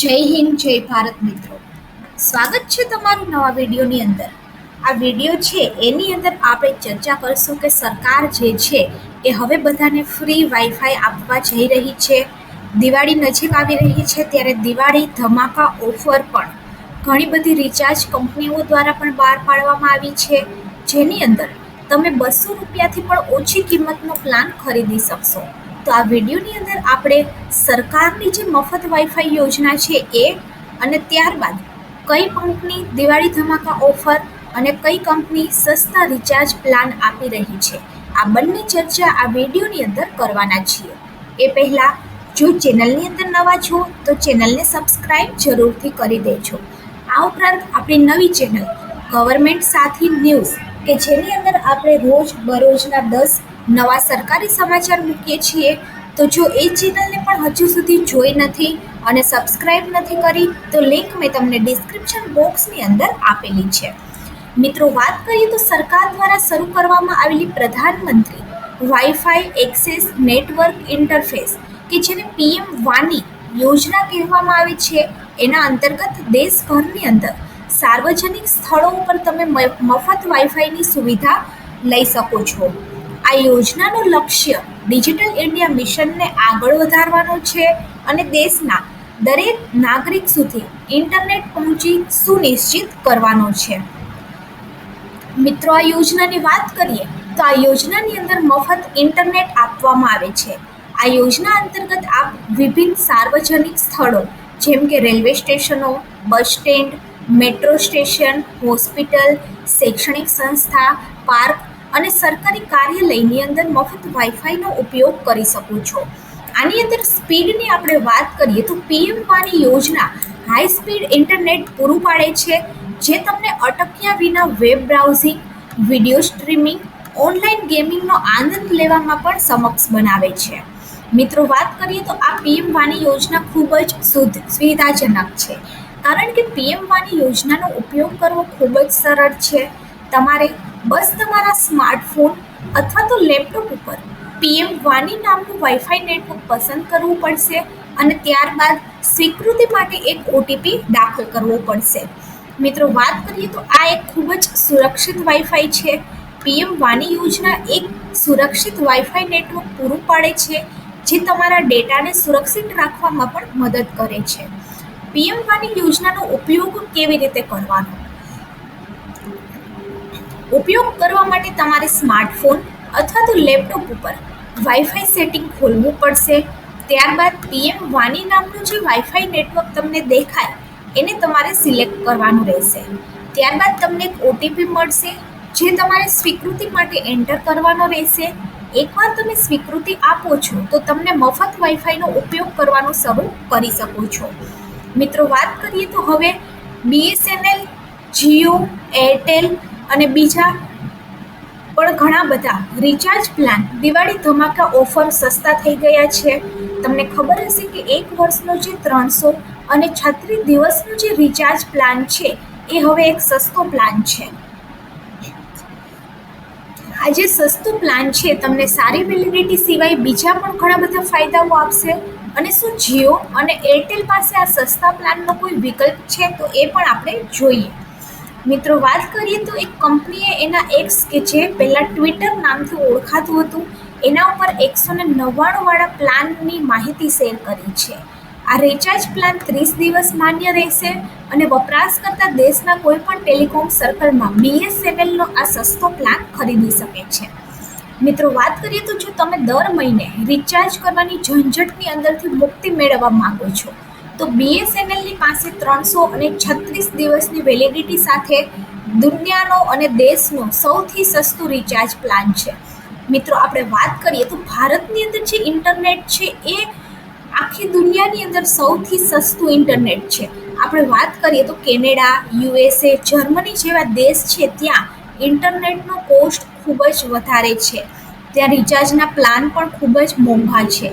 જય હિન્દ, જય ભારત મિત્રો. સ્વાગત છે તમારું નવા વિડીયોની અંદર. આ વીડિયો છે, એની અંદર આપણે ચર્ચા કરશું કે સરકાર જે છે, એ હવે બધાને ફ્રી વાઈફાઈ આપવા જઈ રહી છે. દિવાળી નજીક આવી રહી છે, ત્યારે દિવાળી ધમાકા ઓફર પણ. ઘણી બધી રિચાર્જ કંપનીઓ દ્વારા પણ બહાર પાડવામાં આવી છે. જેની અંદર તમે બસો રૂપિયાથી પણ ઓછી કિંમતનો પ્લાન ખરીદી શકશો. તો આ વિડીયોની અંદર આપણે સરકારની જે મફત વાઈફાઈ યોજના છે એ અને ત્યારબાદ કઈ કંપની દિવાળી ધમાકા ઓફર અને કઈ કંપની સસ્તા રિચાર્જ પ્લાન આપી રહી છે, આ બંને ચર્ચા આ વિડીયોની અંદર કરવાના છીએ. એ પહેલાં જો ચેનલની અંદર નવા છો, તો ચેનલને સબસ્ક્રાઈબ જરૂરથી કરી દેજો. આ ઉપરાંત આપણી નવી ચેનલ ગવર્મેન્ટ સાથી ન્યૂઝ, કે જેની અંદર આપણે રોજ બરોજના દસ નવા સરકારી સમાચાર મૂકીએ છીએ, તો જો એ ચેનલને પણ હજુ સુધી જોઈ નથી અને સબસ્ક્રાઈબ નથી કરી, તો લિંક મેં તમને ડિસ્ક્રિપ્શન બોક્સની અંદર આપેલી છે. મિત્રો, વાત કરીએ તો સરકાર દ્વારા શરૂ કરવામાં આવેલી પ્રધાનમંત્રી વાઈફાઈ એક્સેસ નેટવર્ક ઇન્ટરફેસ કે જેને પીએમ વાની યોજના કહેવામાં આવે છે. એના અંતર્ગત દેશભરની અંદર સાર્વજનિક સ્થળો ઉપર તમે મફત વાઈફાઈની સુવિધા લઈ શકો છો. આ યોજનાનું લક્ષ્ય ડિજિટલ ઇન્ડિયા મિશનને આગળ વધારવાનો છે અને દેશના દરેક નાગરિક સુધી ઇન્ટરનેટ પહોંચી સુનિશ્ચિત કરવાનો છે. મિત્રો, આ યોજનાની વાત કરીએ તો આ યોજનાની અંદર મફત ઇન્ટરનેટ આપવામાં આવે છે. આ યોજના અંતર્ગત આપ વિભિન્ન સાર્વજનિક સ્થળો, જેમ કે રેલવે સ્ટેશનો, bus stand, metro station, hospital, શૈક્ષણિક સંસ્થા, પાર્ક સરકારી કાર્યાલયની અંદર મફત વાઈફાઈનો ઉપયોગ કરી શકો છો. આની અંદર સ્પીડની આપણે વાત કરીએ તો પીએમ વાની યોજના હાઈ સ્પીડ ઇન્ટરનેટ પૂરું પાડે છે, જે તમને અટક્યા વિના web browsing video streaming online ગેમિંગનો આનંદ લેવામાં પણ સમક્ષ બનાવે છે. મિત્રો, વાત કરીએ તો આ પીએમ વાની યોજના ખૂબ જ શુદ્ધ, સુવિધાજનક છે. કારણ કે પીએમ વાની યોજનાનો ઉપયોગ કરવો ખૂબ જ સરળ છે. તમારે બસ તમારા સ્માર્ટફોન અથવા તો લેપટોપ ઉપર પીએમ વાની નામનું વાઈફાઈ નેટવર્ક પસંદ કરવું પડશે અને ત્યારબાદ સ્વીકૃતિ માટે એક ઓટીપી દાખલ કરવો પડશે. મિત્રો, વાત કરીએ તો આ એક ખૂબ જ સુરક્ષિત વાઈફાઈ છે. પીએમ વાની યોજના એક સુરક્ષિત વાઈફાઈ નેટવર્ક પૂરું પાડે છે, જે તમારા ડેટાને સુરક્ષિત રાખવામાં પણ મદદ કરે છે. પીએમ વાની યોજનાનો ઉપયોગ કેવી રીતે કરવાનો? ઉપયોગ કરવા માટે તમારે સ્માર્ટફોન અથવા તો લેપટોપ ઉપર વાઈફાઈ સેટિંગ ખોલવું પડશે. ત્યારબાદ પીએમ વાની નામનું જે વાઈફાઈ નેટવર્ક તમને દેખાય, એને તમારે સિલેક્ટ કરવાનું રહેશે. ત્યારબાદ તમને એક ઓટીપી મળશે, જે તમારે સ્વીકૃતિ માટે એન્ટર કરવાનો રહેશે. એકવાર તમે સ્વીકૃતિ આપો છો, તો તમને મફત વાઈફાઈનો ઉપયોગ કરવાનું શરૂ કરી શકો છો. મિત્રો, વાત કરીએ તો હવે બીએસએનએલ જીઓ એરટેલ અને બીજા પણ ઘણા બધા રિચાર્જ પ્લાન દિવાળી ધમાકા ઓફર સસ્તા થઈ ગયા છે. તમને ખબર હશે કે એક વર્ષનો જે ત્રણસો અને છત્રીસ દિવસનો જે રિચાર્જ પ્લાન છે, એ હવે એક સસ્તો પ્લાન છે. આ જે સસ્તો પ્લાન છે, તમને સારી વેલિડિટી સિવાય બીજા પણ ઘણા બધા ફાયદાઓ આપશે. અને શું જીઓ અને એરટેલ પાસે આ સસ્તા પ્લાનનો કોઈ વિકલ્પ છે, તો એ પણ આપણે જોઈએ. મિત્રો, વાત કરીએ તો એક કંપનીએ એના એક્સ કે જે પહેલાં ટ્વિટર નામથી ઓળખાતું હતું, એના ઉપર એકસો ને નવ્વાણુંવાળા પ્લાનની માહિતી શેર કરી છે. આ રિચાર્જ પ્લાન ત્રીસ દિવસ માન્ય રહેશે અને વપરાશકર્તા દેશના કોઈપણ ટેલિકોમ સર્કલમાં બીએસએનએલનો આ સસ્તો પ્લાન ખરીદી શકે છે. મિત્રો, વાત કરીએ તો જો તમે દર મહિને રિચાર્જ કરવાની ઝંઝટની અંદરથી મુક્તિ મેળવવા માંગો છો તો બીએસએનએલની પાસે ત્રણસો અને છત્રીસ દિવસની વેલિડિટી સાથે દુનિયાનો અને દેશનો સૌથી સસ્તું રિચાર્જ પ્લાન છે. મિત્રો, આપણે વાત કરીએ તો ભારતની અંદર જે ઇન્ટરનેટ છે એ આખી દુનિયાની અંદર સૌથી સસ્તું ઇન્ટરનેટ છે. આપણે વાત કરીએ તો કેનેડા, યુએસએ, જર્મની જેવા દેશ છે ત્યાં ઇન્ટરનેટનો કોસ્ટ ખૂબ જ વધારે છે. ત્યાં રિચાર્જના પ્લાન પણ ખૂબ જ મોંઘા છે.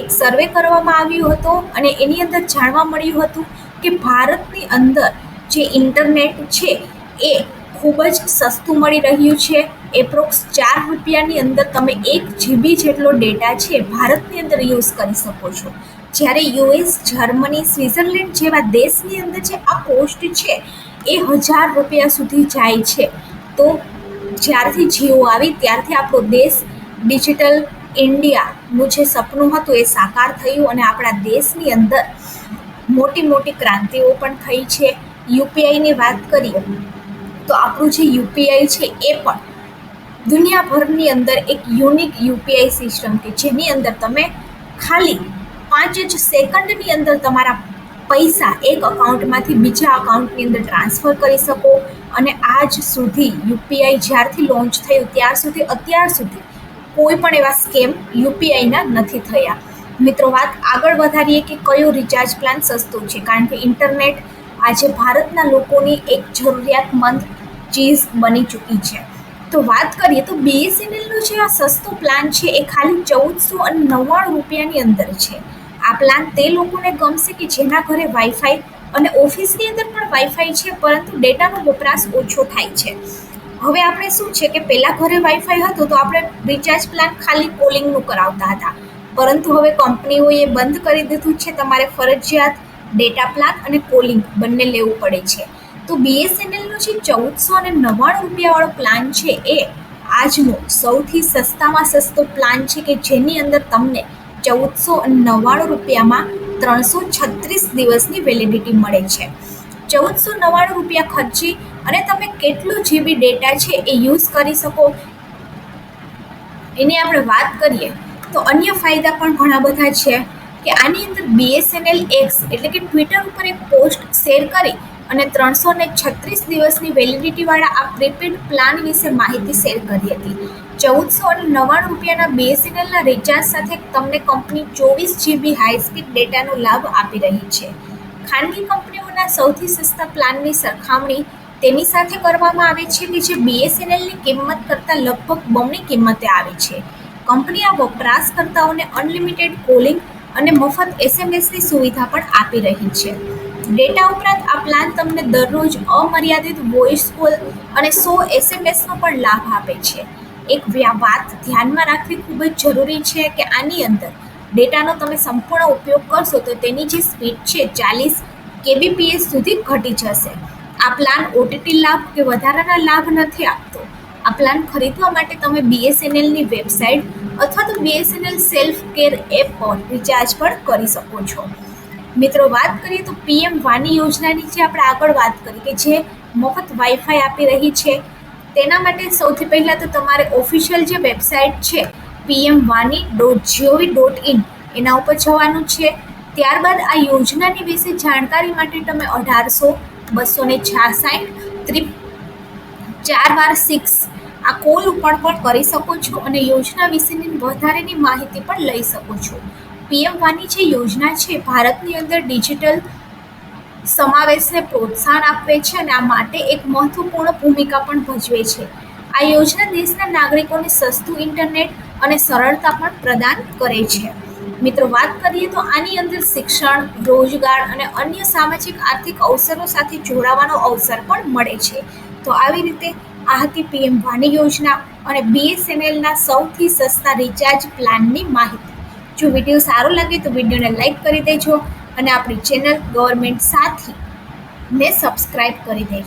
એક સર્વે કરવામાં આવ્યો હતો અને એની અંદર જાણવા મળ્યું હતું કે ભારતની અંદર જે ઇન્ટરનેટ છે એ ખૂબ જ સસ્તું મળી રહ્યું છે. એપ્રોક્સ ચાર રૂપિયાની અંદર તમે એક જીબી જેટલો ડેટા છે ભારતની અંદર યુઝ કરી શકો છો. જ્યારે યુએસ જર્મની સ્વિટ્ઝરલેન્ડ જેવા દેશની અંદર જે આ કોસ્ટ છે એ હજાર રૂપિયા સુધી જાય છે. તો જ્યારથી જીઓ આવી ત્યારથી આપણો દેશ ડિજિટલ ઇન્ડિયાનું જે સપનું હતું એ સાકાર થયું અને આપણા દેશની અંદર મોટી મોટી ક્રાંતિઓ પણ થઈ છે. યુપીઆઈની વાત કરીએ તો આપણું જે યુપીઆઈ છે એ પણ દુનિયાભરની અંદર એક યુનિક યુપીઆઈ સિસ્ટમ કે જેની અંદર તમે ખાલી પાંચ જ સેકન્ડની અંદર તમારા પૈસા એક અકાઉન્ટમાંથી બીજા અકાઉન્ટની અંદર ટ્રાન્સફર કરી શકો અને આજ સુધી યુપીઆઈ જ્યારથી લોન્ચ થયું, ત્યાર સુધી, અત્યાર સુધી કોઈ પણ એવા સ્કેમ યુપીઆઈના નથી થયા. મિત્રો, વાત આગળ વધારીએ કે કયો રિચાર્જ પ્લાન સસ્તો છે? કારણ કે ઇન્ટરનેટ આજે ભારતના લોકોની એક જરૂરિયાતમંદ ચીજ બની ચૂકી છે. તો વાત કરીએ તો બીએસએનએલનો જે આ સસ્તો પ્લાન છે, એ ખાલી ચૌદસો અને નવ્વાણું રૂપિયાની અંદર છે. આ પ્લાન તે લોકોને ગમશે કે જેના ઘરે વાઈફાઈ અને ઓફિસની અંદર પણ વાઈફાઈ છે, પરંતુ ડેટાનો વપરાશ ઓછો થાય છે. હવે આપણે શું છે કે પહેલાં ઘરે વાઈફાઈ હતું તો આપણે રિચાર્જ પ્લાન ખાલી કોલિંગનું કરાવતા હતા. પરંતુ હવે કંપનીઓએ બંધ કરી દીધું છે તમારે ફરજિયાત ડેટા પ્લાન અને કોલિંગ બંને લેવું પડે છે. તો બીએસએનએલનો જે ચૌદસો અને નવ્વાણું રૂપિયાવાળો પ્લાન છે એ આજનો સૌથી સસ્તામાં સસ્તો પ્લાન છે કે જેની અંદર તમને ચૌદસો અને નવ્વાણું રૂપિયામાં ત્રણસો છત્રીસ દિવસની વેલિડિટી મળે છે. ચૌદસો નવ્વાણું રૂપિયા ખર્ચી અને તમે કેટલો જીબી ડેટા છે એ યુઝ કરી શકો? એની આપણે વાત કરીએ, તો અન્ય ફાયદા પણ ઘણા બધા છે કે આની અંદર બીએસએનએલ એક્સ એટલે કે ટ્વિટર ઉપર એક પોસ્ટ શેર કરી અને ત્રણસો ને છત્રીસ દિવસની વેલિડિટીવાળા આ પ્રીપેડ પ્લાન વિશે માહિતી શેર કરી હતી. ચૌદસો અને નવ્વાણું રૂપિયાના બીએસએનએલના રિચાર્જ સાથે તમને કંપની ચોવીસ જીબી હાઈસ્પીડ ડેટાનો લાભ આપી રહી છે. ખાનગી કંપનીઓના સૌથી સસ્તા પ્લાનની સરખામણી તેની સાથે કરવામાં આવે છે કે જે બીએસએનએલની કિંમત કરતાં લગભગ બમણી કિંમતે આવે છે. કંપની આ વપરાશકર્તાઓને અનલિમિટેડ કોલિંગ અને મફત એસએમએસની સુવિધા પણ આપી રહી છે. ડેટા ઉપરાંત આ પ્લાન તમને દરરોજ અમર્યાદિત વોઇસ કોલ અને સો એસએમએસનો પણ લાભ આપે છે. એક વાત ધ્યાનમાં રાખવી ખૂબ જ જરૂરી છે કે આની અંદર ડેટાનો તમે સંપૂર્ણ ઉપયોગ કરશો તો તેની જે સ્પીડ છે ચાલીસ કેબીપીએસ સુધી ઘટી જશે. આ પ્લાન ઓટીટી લાભ કે વધારાના લાભ નથી આપતો. આ પ્લાન ખરીદવા માટે તમે બીએસએનએલની વેબસાઇટ અથવા તો બીએસએનએલ સેલ્ફ કેર એપ પર રિચાર્જ પણ કરી શકો છો. મિત્રો, વાત કરીએ તો પીએમ વાની યોજનાની જે આપણે આગળ વાત કરી કે જે મફત વાઈફાઈ આપી રહી છે, તેના માટે સૌથી પહેલાં તો તમારે ઓફિશિયલ જે વેબસાઇટ છે પીએમ વાની ડોટ જીઓવી ડોટ ઇન એના ઉપર જવાનું છે. ત્યારબાદ આ યોજનાની વિશે જાણકારી માટે તમે અઢારસો બસો ને છાસઠ ત્રિપ ચાર બાર સિક્સ આ કોલ ઉપર પણ કરી શકો છો અને યોજના વિશેની વધારેની માહિતી પણ લઈ શકો છો. પીએમ વાની જે યોજના છે, ભારતની અંદર ડિજિટલ સમાવેશને પ્રોત્સાહન આપે છે અને આ માટે એક મહત્વપૂર્ણ ભૂમિકા પણ ભજવે છે. આ યોજના દેશના નાગરિકોને સસ્તું ઇન્ટરનેટ અને સરળતા પણ પ્રદાન કરે છે. મિત્રો, વાત કરીએ તો આની અંદર શિક્ષણ, રોજગાર અને અન્ય સામાજિક આર્થિક અવસરો સાથે જોડાવાનો અવસર પણ મળે છે. તો આવી રીતે આ હતી પીએમ વાની યોજના અને બીએસએનએલના સૌથી સસ્તા રિચાર્જ પ્લાનની માહિતી. જો વીડિયો સારો લાગે તો વિડીયોને લાઈક કરી દેજો અને આપણી ચેનલ ગવર્મેન્ટ સાથી ને સબસ્ક્રાઈબ કરી દેજો.